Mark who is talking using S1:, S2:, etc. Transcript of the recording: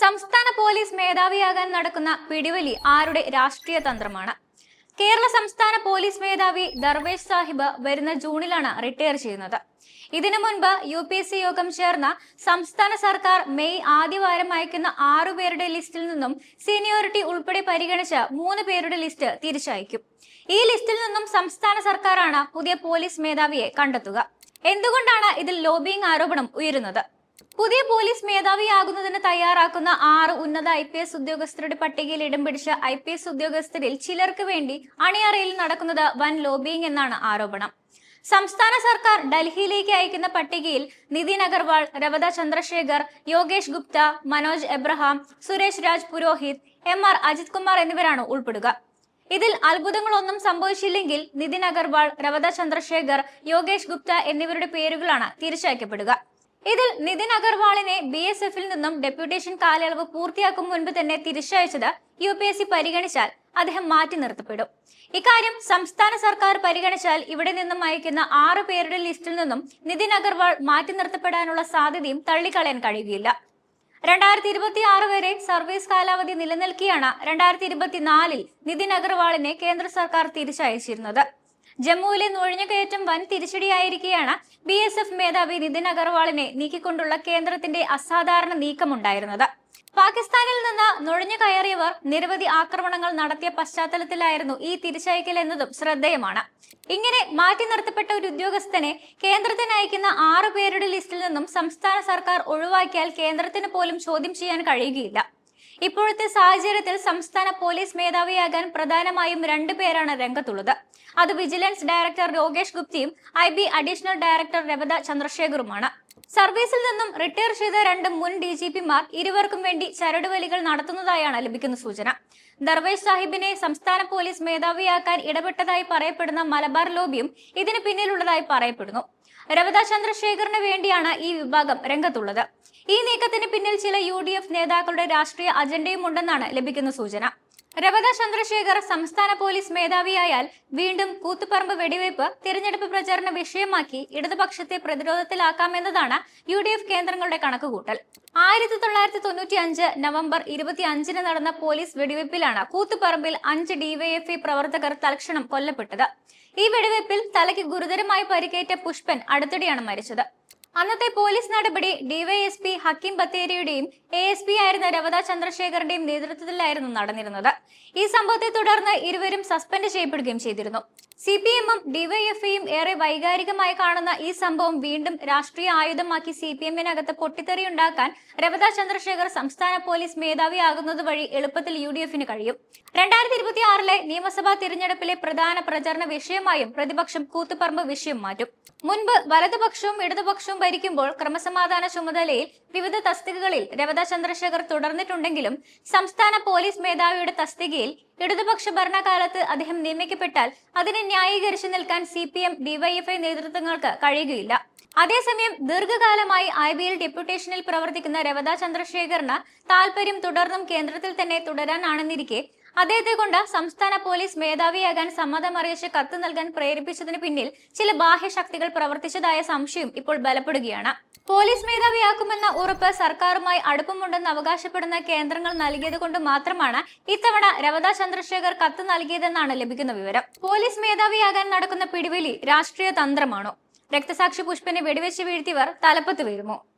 S1: സംസ്ഥാന പോലീസ് മേധാവിയാകാൻ നടക്കുന്ന പിടിവലി ആരുടെ രാഷ്ട്രീയ തന്ത്രമാണ്? കേരള സംസ്ഥാന പോലീസ് മേധാവി ദർവേഷ് സാഹിബ് വരുന്ന ജൂണിലാണ് റിട്ടയർ ചെയ്യുന്നത്. ഇതിനു മുൻപ് യു പി എസ് സി യോഗം ചേർന്ന സംസ്ഥാന സർക്കാർ മെയ് ആദ്യവാരം അയക്കുന്ന ആറുപേരുടെ ലിസ്റ്റിൽ നിന്നും സീനിയോറിറ്റി ഉൾപ്പെടെ പരിഗണിച്ച് മൂന്ന് പേരുടെ ലിസ്റ്റ് തിരിച്ചയക്കും. ഈ ലിസ്റ്റിൽ നിന്നും സംസ്ഥാന സർക്കാരാണ് പുതിയ പോലീസ് മേധാവിയെ കണ്ടെത്തുക. എന്തുകൊണ്ടാണ് ഇതിൽ ലോബിയിങ് ആരോപണം ഉയരുന്നത്? പുതിയ പോലീസ് മേധാവിയാകുന്നതിന് തയ്യാറാക്കുന്ന ആറ് ഉന്നത ഐ പി എസ് ഉദ്യോഗസ്ഥരുടെ പട്ടികയിൽ ഇടം പിടിച്ച ഐ പി എസ് ഉദ്യോഗസ്ഥരിൽ ചിലർക്ക് വേണ്ടി അണിയറയിൽ നടക്കുന്നത് വൻ ലോബിയിങ് എന്നാണ് ആരോപണം. സംസ്ഥാന സർക്കാർ ഡൽഹിയിലേക്ക് അയക്കുന്ന പട്ടികയിൽ Nitin Agarwal Ravada Chandrasekhar Yogesh Gupta Manoj Abraham Suresh Raj Purohit M R Ajith Kumar എന്നിവരാണ് ഉൾപ്പെടുക. ഇതിൽ അത്ഭുതങ്ങളൊന്നും സംഭവിച്ചില്ലെങ്കിൽ നിതിൻ അഗർവാൾ രവത ചന്ദ്രശേഖർ യോഗേഷ് ഗുപ്ത എന്നിവരുടെ പേരുകളാണ് തിരിച്ചയക്കപ്പെടുക. ഇതിൽ നിതിൻ അഗർവാളിനെ ബി എസ് എഫിൽ നിന്നും ഡെപ്യൂട്ടേഷൻ കാലയളവ് പൂർത്തിയാക്കും മുൻപ് തന്നെ തിരിച്ചയച്ചത് യു പി എസ് സി പരിഗണിച്ചാൽ അദ്ദേഹം മാറ്റി നിർത്തപ്പെടും. ഇക്കാര്യം സംസ്ഥാന സർക്കാർ പരിഗണിച്ചാൽ ഇവിടെ നിന്നും അയക്കുന്ന ആറ് പേരുടെ ലിസ്റ്റിൽ നിന്നും നിതിൻ അഗർവാൾ മാറ്റി നിർത്തപ്പെടാനുള്ള സാധ്യതയും തള്ളിക്കളയാൻ കഴിയുകയില്ല. രണ്ടായിരത്തി ഇരുപത്തി ആറ് വരെ സർവീസ് കാലാവധി നിലനിൽക്കെയാണ് രണ്ടായിരത്തി ഇരുപത്തിനാലിൽ നിതിൻ അഗർവാളിനെ കേന്ദ്ര സർക്കാർ തിരിച്ചയച്ചിരുന്നത്. ജമ്മുവിലെ നുഴഞ്ഞുകയറ്റം വൻ തിരിച്ചടിയായിരിക്കെയാണ് ബി എസ് എഫ് മേധാവി നിതിൻ അഗർവാളിനെ നീക്കിക്കൊണ്ടുള്ള കേന്ദ്രത്തിന്റെ അസാധാരണ നീക്കമുണ്ടായിരുന്നത്. പാകിസ്ഥാനിൽ നിന്ന് നുഴഞ്ഞു കയറിയവർ നിരവധി ആക്രമണങ്ങൾ നടത്തിയ പശ്ചാത്തലത്തിലായിരുന്നു ഈ തിരിച്ചയക്കൽ എന്നതും ശ്രദ്ധേയമാണ്. ഇങ്ങനെ മാറ്റി നിർത്തപ്പെട്ട ഒരു ഉദ്യോഗസ്ഥനെ കേന്ദ്രത്തിന് അയക്കുന്ന ആറു പേരുടെ ലിസ്റ്റിൽ നിന്നും സംസ്ഥാന സർക്കാർ ഒഴിവാക്കിയാൽ കേന്ദ്രത്തിന് പോലും ചോദ്യം ചെയ്യാൻ കഴിയുകയില്ല. ഇപ്പോഴത്തെ സാഹചര്യത്തിൽ സംസ്ഥാന പോലീസ് മേധാവിയാകാൻ പ്രധാനമായും രണ്ടു പേരാണ് രംഗത്തുള്ളത്. അത് vigilance director Yogesh ഗുപ്തയും I B additional director Ravada ചന്ദ്രശേഖറുമാണ് സർവീസിൽ നിന്നും റിട്ടയർ ചെയ്ത രണ്ട് മുൻ ഡി ജി പിമാർ ഇരുവർക്കും വേണ്ടി ചരടുവലികൾ നടത്തുന്നതായാണ് ലഭിക്കുന്ന സൂചന. ദർവേഷ് സാഹിബിനെ സംസ്ഥാന പോലീസ് മേധാവിയാക്കാൻ ഇടപെട്ടതായി പറയപ്പെടുന്ന മലബാർ ലോബിയും ഇതിന് പിന്നിലുള്ളതായി പറയപ്പെടുന്നു. രവത ചന്ദ്രശേഖറിന് വേണ്ടിയാണ് ഈ വിഭാഗം രംഗത്തുള്ളത്. ഈ നീക്കത്തിന് പിന്നിൽ ചില യു നേതാക്കളുടെ രാഷ്ട്രീയ അജണ്ടയുമുണ്ടെന്നാണ് ലഭിക്കുന്ന സൂചന. രവത ചന്ദ്രശേഖർ സംസ്ഥാന പോലീസ് മേധാവിയായാൽ വീണ്ടും കൂത്തുപറമ്പ് വെടിവയ്പ് തിരഞ്ഞെടുപ്പ് പ്രചാരണ വിഷയമാക്കി ഇടതുപക്ഷത്തെ പ്രതിരോധത്തിലാക്കാമെന്നതാണ് യു ഡി എഫ് കേന്ദ്രങ്ങളുടെ കണക്കുകൂട്ടൽ. ആയിരത്തി തൊള്ളായിരത്തി തൊണ്ണൂറ്റി അഞ്ച് നവംബർ ഇരുപത്തി അഞ്ചിന് നടന്ന പോലീസ് വെടിവയ്പിലാണ് കൂത്തുപറമ്പിൽ അഞ്ച് ഡിവൈഎഫ്ഐ പ്രവർത്തകർ തൽക്ഷണം കൊല്ലപ്പെട്ടത്. ഈ വെടിവയ്പിൽ തലയ്ക്ക് ഗുരുതരമായി പരിക്കേറ്റ പുഷ്പൻ അടുത്തിടെയാണ് മരിച്ചത്. അന്നത്തെ പോലീസ് നടപടി ഡിവൈഎസ്പി ഹക്കീം ബത്തേരിയുടെയും എ എസ് പി ആയിരുന്ന രവത ചന്ദ്രശേഖറിന്റെയും നേതൃത്വത്തിലായിരുന്നു നടന്നിരുന്നത്. ഈ സംഭവത്തെ തുടർന്ന് ഇരുവരും സസ്പെൻഡ് ചെയ്യപ്പെടുകയും ചെയ്തിരുന്നു. സി പി എമ്മും ഡിവൈഎഫ്ഐയും ഏറെ വൈകാരികമായി കാണുന്ന ഈ സംഭവം വീണ്ടും രാഷ്ട്രീയ ആയുധമാക്കി സി പി എമ്മിനകത്ത് പൊട്ടിത്തെറിയുണ്ടാക്കാൻ രവത ചന്ദ്രശേഖർ സംസ്ഥാന പോലീസ് മേധാവിയാകുന്നത് വഴി എളുപ്പത്തിൽ യു ഡി എഫിന് കഴിയും. രണ്ടായിരത്തി ഇരുപത്തിയാറിലെ നിയമസഭാ തിരഞ്ഞെടുപ്പിലെ പ്രധാന പ്രചരണ വിഷയമായും പ്രതിപക്ഷം കൂത്തുപറമ്പ് വിഷയം മാറ്റും. മുൻപ് വലതുപക്ഷവും ഇടതുപക്ഷവും ഭരിക്കുമ്പോൾ ക്രമസമാധാന ചുമതലയിൽ വിവിധ തസ്തികകളിൽ രവത ചന്ദ്രശേഖർ തുടർന്നിട്ടുണ്ടെങ്കിലും സംസ്ഥാന പോലീസ് മേധാവിയുടെ തസ്തികയിൽ ഇടതുപക്ഷ ഭരണകാലത്ത് അദ്ദേഹം നിയമിക്കപ്പെട്ടാൽ അതിനെ ന്യായീകരിച്ചു നിൽക്കാൻ സി പി എം ഡിവൈഎഫ്ഐ നേതൃത്വങ്ങൾക്ക് കഴിയുകയില്ല. അതേസമയം ദീർഘകാലമായി ഐ ബി എൽ ഡെപ്യൂട്ടേഷനിൽ പ്രവർത്തിക്കുന്ന രവത ചന്ദ്രശേഖറിന് താൽപര്യം തുടർന്നും കേന്ദ്രത്തിൽ തന്നെ തുടരാനാണെന്നിരിക്കെ അദ്ദേഹത്തെ കൊണ്ട് സംസ്ഥാന പോലീസ് മേധാവിയാകാൻ സമ്മതമറിയിച്ച് കത്ത് നൽകാൻ പ്രേരിപ്പിച്ചതിന് പിന്നിൽ ചില ബാഹ്യശക്തികൾ പ്രവർത്തിച്ചതായ സംശയം ഇപ്പോൾ ബലപ്പെടുകയാണ്. പോലീസ് മേധാവിയാക്കുമെന്ന ഉറപ്പ് സർക്കാരുമായി അടുപ്പമുണ്ടെന്ന് അവകാശപ്പെടുന്ന കേന്ദ്രങ്ങൾ നൽകിയത് കൊണ്ട് മാത്രമാണ് ഇത്തവണ രവത ചന്ദ്രശേഖർ കത്ത് നൽകിയതെന്നാണ് ലഭിക്കുന്ന വിവരം. പോലീസ് മേധാവിയാകാൻ നടക്കുന്ന പിടിവലി രാഷ്ട്രീയ തന്ത്രമാണോ? രക്തസാക്ഷി പുഷ്പനെ വെടിവെച്ച് വീഴ്ത്തിയവർ തലപ്പത്ത് വീഴുമോ?